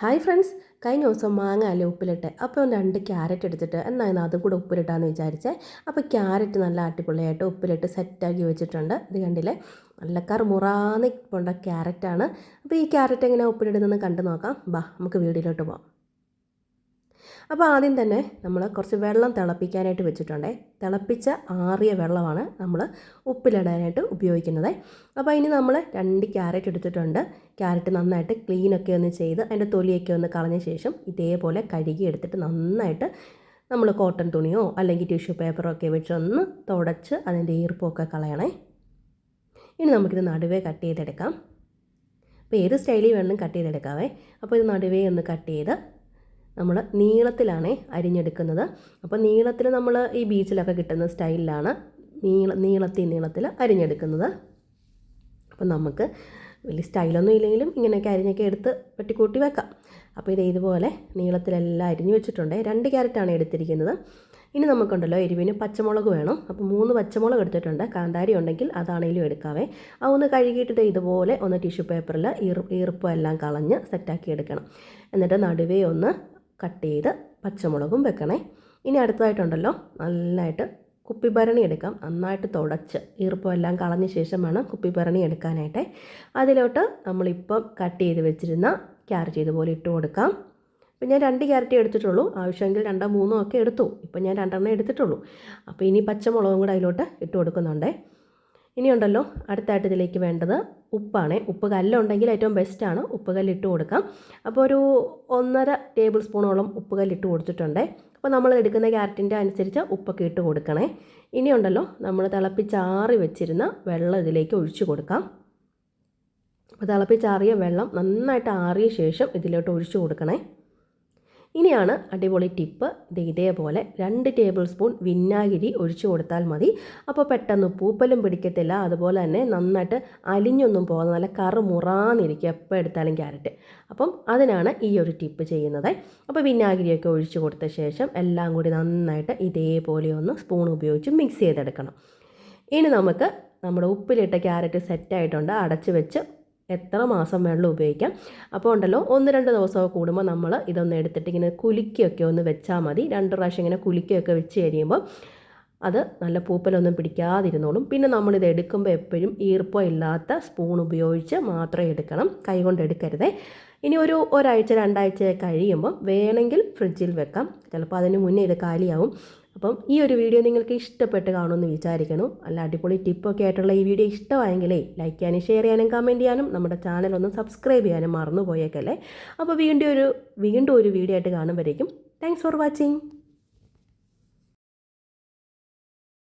Hi friends. കഴിഞ്ഞ ദിവസം മാങ്ങ അല്ലെ ഉപ്പിലിട്ട്. അപ്പോൾ രണ്ട് ക്യാരറ്റ് എടുത്തിട്ട് എന്നായിരുന്നു അതും കൂടെ ഉപ്പിലിട്ടാന്ന് വിചാരിച്ചേ. അപ്പോൾ ക്യാരറ്റ് നല്ല അടിപൊളിയായിട്ട് ഉപ്പിലിട്ട് സെറ്റാക്കി വെച്ചിട്ടുണ്ട്. ഇത് കണ്ടില്ലേ? നല്ല കറുമുറാന്ന് പോണ്ട ക്യാരറ്റാണ്. അപ്പോൾ ഈ ക്യാരറ്റ് എങ്ങനെ ഉപ്പിലിടുന്നതെന്ന് കണ്ടു നോക്കാം. ബാ നമുക്ക് വീഡിയോയിലോട്ട് പോകാം അപ്പോൾ ആദ്യം തന്നെ നമ്മൾ കുറച്ച് വെള്ളം തിളപ്പിക്കാനായിട്ട് വെച്ചിട്ടുണ്ടേ. തിളപ്പിച്ച ആറിയ വെള്ളമാണ് നമ്മൾ ഉപ്പിലിടാനായിട്ട് ഉപയോഗിക്കുന്നത്. അപ്പോൾ ഇനി നമ്മൾ രണ്ട് ക്യാരറ്റ് എടുത്തിട്ടുണ്ട്. ക്യാരറ്റ് നന്നായിട്ട് ക്ലീനൊക്കെ ഒന്ന് ചെയ്ത് അതിന്റെ തൊലിയൊക്കെ ഒന്ന് കളഞ്ഞ ശേഷം ഇതേപോലെ കഴുകി എടുത്തിട്ട് നന്നായിട്ട് നമ്മൾ കോട്ടൺ തുണിയോ അല്ലെങ്കിൽ ടിഷ്യൂ പേപ്പറോ ഒക്കെ വെച്ചൊന്ന് തുടച്ച് അതിന്റെ ഈർപ്പമൊക്കെ കളയണേ. ഇനി നമുക്കിത് നടുവേ കട്ട് ചെയ്തെടുക്കാം. അപ്പോൾ ഏത് സ്റ്റൈലിൽ വേണമെങ്കിലും കട്ട് ചെയ്തെടുക്കാവേ. അപ്പോൾ ഇത് നടുവേ ഒന്ന് കട്ട് ചെയ്ത് നമ്മൾ നീളത്തിലാണ് അരിഞ്ഞെടുക്കുന്നത്. അപ്പോൾ നീളത്തിൽ നമ്മൾ ഈ ബീച്ചിലൊക്കെ കിട്ടുന്ന സ്റ്റൈലിലാണ് നീള നീളത്തിൽ നീളത്തിൽ അരിഞ്ഞെടുക്കുന്നത്. അപ്പോൾ നമുക്ക് വലിയ സ്റ്റൈലൊന്നും ഇല്ലെങ്കിലും ഇങ്ങനെയൊക്കെ അരിഞ്ഞൊക്കെ എടുത്ത് പെട്ടിക്കൂട്ടി വെക്കാം. അപ്പോൾ ഇത് ഇതുപോലെ നീളത്തിലെല്ലാം അരിഞ്ഞു വെച്ചിട്ടുണ്ട്. രണ്ട് ക്യാരറ്റാണ് എടുത്തിരിക്കുന്നത്. ഇനി നമുക്കുണ്ടല്ലോ എരിവിന് പച്ചമുളക് വേണം. അപ്പോൾ മൂന്ന് പച്ചമുളക് എടുത്തിട്ടുണ്ട്. കാന്താരി ഉണ്ടെങ്കിൽ അതാണെങ്കിലും എടുക്കാവേ. ആ ഒന്ന് കഴുകിയിട്ട് ഇതുപോലെ ഒന്ന് ടിഷ്യൂ പേപ്പറിൽ ഈർ ഈർപ്പം എല്ലാം കളഞ്ഞ് സെറ്റാക്കി എടുക്കണം. എന്നിട്ട് നടുവേ ഒന്ന് കട്ട് ചെയ്ത് പച്ചമുളകും വെക്കണേ. ഇനി അടുത്തതായിട്ടുണ്ടല്ലോ കുപ്പി ഭരണി എടുക്കാം. നന്നായിട്ട് തുടച്ച് ഈർപ്പം എല്ലാം കളഞ്ഞ ശേഷം വേണം കുപ്പി ഭരണി എടുക്കാനായിട്ട്. അതിലോട്ട് നമ്മളിപ്പം കട്ട് ചെയ്ത് വെച്ചിരുന്ന ക്യാരറ്റ് ഇതുപോലെ ഇട്ട് കൊടുക്കാം. ഇപ്പം ഞാൻ രണ്ട് ക്യാരറ്റ് എടുത്തിട്ടുള്ളൂ. ആവശ്യമെങ്കിൽ രണ്ടോ മൂന്നോ ഒക്കെ എടുത്തു. ഇപ്പം ഞാൻ രണ്ടെണ്ണം എടുത്തിട്ടുള്ളൂ. അപ്പോൾ ഇനി പച്ചമുളകും കൂടെ അതിലോട്ട് ഇട്ട് കൊടുക്കുന്നുണ്ടേ. ഇനിയുണ്ടല്ലോ അടുത്തായിട്ട് ഇതിലേക്ക് വേണ്ടത് ഉപ്പാണ്. ഉപ്പ് കല്ലുണ്ടെങ്കിൽ ഏറ്റവും ബെസ്റ്റാണ് ഉപ്പ് കല്ലിട്ട് കൊടുക്കാം. അപ്പോൾ ഒരു ഒന്നര ടേബിൾ സ്പൂണോളം ഉപ്പ് കല്ലിട്ട് കൊടുത്തിട്ടുണ്ട്. അപ്പോൾ നമ്മൾ എടുക്കുന്ന ക്യാരറ്റിന്റെ അനുസരിച്ച് ഉപ്പൊക്കെ ഇട്ട് കൊടുക്കണേ. ഇനിയുണ്ടല്ലോ നമ്മൾ തിളപ്പിച്ചാറി വെച്ചിരുന്ന വെള്ളം ഇതിലേക്ക് ഒഴിച്ചു കൊടുക്കാം. അപ്പോൾ തിളപ്പിച്ചാറിയ വെള്ളം നന്നായിട്ട് ആറിയ ശേഷം ഇതിലോട്ട് ഒഴിച്ചു കൊടുക്കണേ. ഇനിയാണ് അടിപൊളി ടിപ്പ്. ഇത് ഇതേപോലെ രണ്ട് ടേബിൾ സ്പൂൺ വിന്നാഗിരി ഒഴിച്ചു കൊടുത്താൽ മതി. അപ്പോൾ പെട്ടെന്ന് പൂപ്പലും പിടിക്കത്തില്ല. അതുപോലെ തന്നെ നന്നായിട്ട് അലിഞ്ഞൊന്നും പോകുന്ന നല്ല കറു മുറാന്നിരിക്കും എപ്പോൾ എടുത്താലും ക്യാരറ്റ്. അപ്പം അതിനാണ് ഈ ഒരു ടിപ്പ് ചെയ്യുന്നത്. അപ്പോൾ വിന്നാഗിരിയൊക്കെ ഒഴിച്ചു കൊടുത്ത ശേഷം എല്ലാം കൂടി നന്നായിട്ട് ഇതേപോലെ ഒന്ന് സ്പൂൺ ഉപയോഗിച്ച് മിക്സ് ചെയ്തെടുക്കണം. ഇനി നമുക്ക് നമ്മുടെ ഉപ്പിലിട്ട ക്യാരറ്റ് സെറ്റായിട്ടുണ്ട് അടച്ചു വെച്ച് എത്ര മാസം വെള്ളം ഉപയോഗിക്കാം. അപ്പോൾ ഉണ്ടല്ലോ ഒന്ന് രണ്ട് ദിവസമൊക്കെ കൂടുമ്പോൾ നമ്മൾ ഇതൊന്ന് എടുത്തിട്ട് ഇങ്ങനെ കുലുക്കിയൊക്കെ ഒന്ന് വെച്ചാൽ മതി. രണ്ട് പ്രാവശ്യം ഇങ്ങനെ കുലുക്കിയൊക്കെ വെച്ച് കഴിയുമ്പോൾ അത് നല്ല പൂപ്പലൊന്നും പിടിക്കാതിരുന്നോളും. പിന്നെ നമ്മളിത് എടുക്കുമ്പോൾ എപ്പോഴും ഈർപ്പം ഇല്ലാത്ത സ്പൂൺ ഉപയോഗിച്ച് മാത്രമേ എടുക്കണം. കൈകൊണ്ട് എടുക്കരുതേ. ഇനി ഒരു ഒരാഴ്ച രണ്ടാഴ്ച കഴിയുമ്പോൾ വേണമെങ്കിൽ ഫ്രിഡ്ജിൽ വെക്കാം. ചിലപ്പോൾ അതിന് മുന്നേ ഇത് കാലിയാവും. അപ്പം ഈ ഒരു വീഡിയോ നിങ്ങൾക്ക് ഇഷ്ടപ്പെട്ട് കാണുമെന്ന് വിചാരിക്കുന്നു. അല്ല അടിപൊളി ടിപ്പൊക്കെ ആയിട്ടുള്ള ഈ വീഡിയോ ഇഷ്ടമായെങ്കിലേ ലൈക്ക് ചെയ്യാനും ഷെയർ ചെയ്യാനും കമന്റ് ചെയ്യാനും നമ്മുടെ ചാനൽ ഒന്ന് സബ്സ്ക്രൈബ് ചെയ്യാനും മറന്നു പോയേക്കല്ലേ അപ്പോൾ വീണ്ടും ഒരു വീണ്ടും ഒരു വീഡിയോ ആയിട്ട് കാണുമ്പോഴേക്കും താങ്ക്സ് ഫോർ വാച്ചിങ്